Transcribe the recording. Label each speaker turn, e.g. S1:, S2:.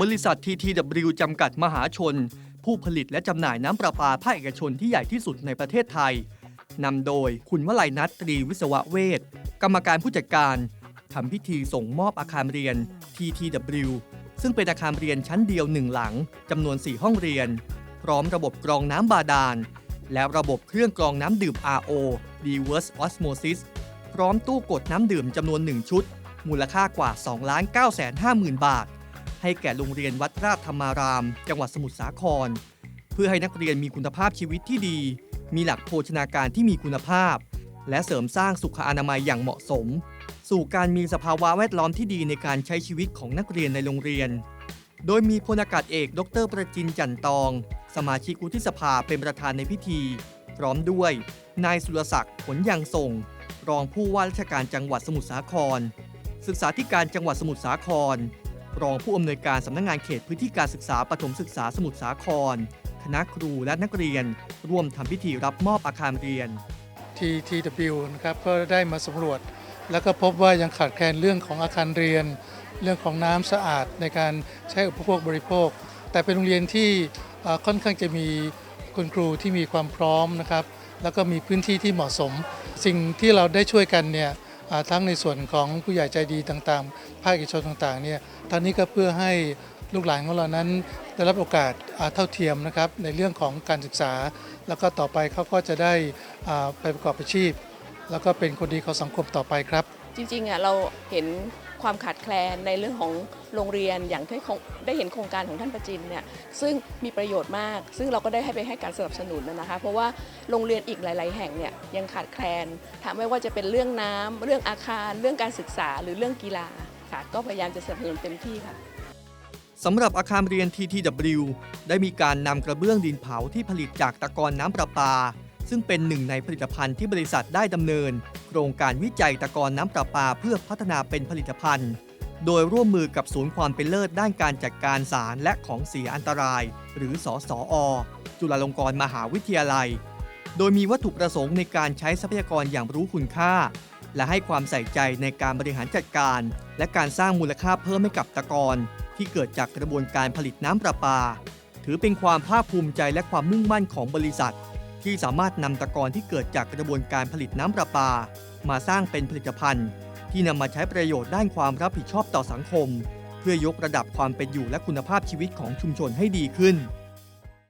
S1: บริษัท TTW จำกัดมหาชน ผู้ผลิตและจำหน่ายน้ำประปาภาคเอกชนที่ใหญ่ที่สุดในประเทศไทยนำโดยคุณวลัยนัทตรีวิศวะเวทกรรมการผู้จัดการทำพิธีส่งมอบอาคารเรียน TTW ซึ่งเป็นอาคารเรียนชั้นเดียวหนึ่งหลังจำนวน 4 ห้องเรียน พร้อมระบบกรองน้ำบาดาล และระบบเครื่องกรองน้ำดื่ม RO Reverse Osmosis พร้อมตู้กดน้ำดื่มจำนวน 1 ชุด มูลค่ากว่า 2 9 5 0 0 0 0 บาท ให้แก่โรงเรียนวัดราชธรรมาราม จังหวัดสมุทรสาคร เพื่อให้นักเรียนมีคุณภาพชีวิตที่ดี มีหลักโภชนาการที่มีคุณภาพ และเสริมสร้างสุขอนามัยอย่างเหมาะสม สู่การมีสภาวะแวดล้อมที่ดีในการใช้ชีวิตของนักเรียนในโรงเรียน โดยมีพลอากาศเอก ดร ประจินจันตอง สมาชิกวุฒิสภาเป็นประธานในพิธี พร้อมด้วย นายสุรศักดิ์ผลยังส่ง รองผู้ว่าราชการจังหวัดสมุทรสาคร ศึกษาธิการจังหวัดสมุทรสาคร รองผู้อำนวยการสำนักงานเขตพื้นที่การศึกษาปฐมศึกษาสมุทรสาคร คณะครูและนักเรียน ร่วมทำพิธีรับมอบอาคารเรียน
S2: TTW นะครับก็ได้มาสำรวจ แล้วก็พบว่ายังขาดแคลนเรื่องของอาคารเรียน เรื่องของน้ำสะอาดในการใช้อุปโภคบริโภค แต่เป็นโรงเรียนที่ค่อนข้างจะมีคุณครูที่มีความพร้อมนะครับ แล้วก็มีพื้นที่ที่เหมาะสม สิ่งที่เราได้ช่วยกันเนี่ยทั้งในส่วนของผู้ใหญ่ใจดีต่างๆ ภาคเอกชนต่างๆเนี่ยตอนนี้ก็เพื่อให้ลูกหลานของเรานั้นได้รับโอกาสเท่าเทียมนะครับในเรื่องของการศึกษา แล้วก็ต่อไปเขาก็จะได้ไปประกอบอาชีพ แล้วก็เป็นคนดีของสังคมต่อไปครับ
S3: จริงๆอะเราเห็นความขาดแคลนในเรื่องของโรงเรียนอย่างที่ได้เห็นโครงการของท่านประจินเนี่ยซึ่งมีประโยชน์มาก ซึ่งเราก็ได้ให้ไปให้การสนับสนุนนะคะ เพราะว่าโรงเรียนอีกหลาย ๆ แห่งเนี่ยยังขาดแคลนถามไม่ว่าจะเป็นเรื่องน้ำเรื่องอาคาร เรื่องการศึกษาหรือเรื่องกีฬาค่ะก็พยายามจะสนับสนุนเต็มที่ค่ะ
S1: สำหรับอาคารเรียน TTW ได้มีการนำกระเบื้องดินเผาที่ผลิตจากตะกอนน้ำประปา ซึ่งเป็นหนึ่งในผลิตภัณฑ์ที่บริษัทได้ดำเนิน โครงการวิจัยตะกอนน้ำประปาเพื่อพัฒนาเป็นผลิตภัณฑ์ โดยร่วมมือกับศูนย์ความเป็นเลิศด้านการจัดการสารและของเสียอันตราย หรือสสอ จุฬาลงกรณ์มหาวิทยาลัย โดยมีวัตถุประสงค์ในการใช้ทรัพยากรอย่างรู้คุณค่า และให้ความใส่ใจในการบริหารจัดการ และการสร้างมูลค่าเพิ่มให้กับตะกอนที่เกิดจากกระบวนการผลิตน้ำประปา ถือเป็นความภาคภูมิใจและความมุ่งมั่นของบริษัท ที่สามารถนำตะกอนที่เกิดจากกระบวนการผลิตน้ำประปา มาสร้างเป็นผลิตภัณฑ์ ที่นำมาใช้ประโยชน์ด้านความรับผิดชอบต่อสังคม เพื่อยกระดับความเป็นอยู่และคุณภาพชีวิตของชุมชนให้ดีขึ้น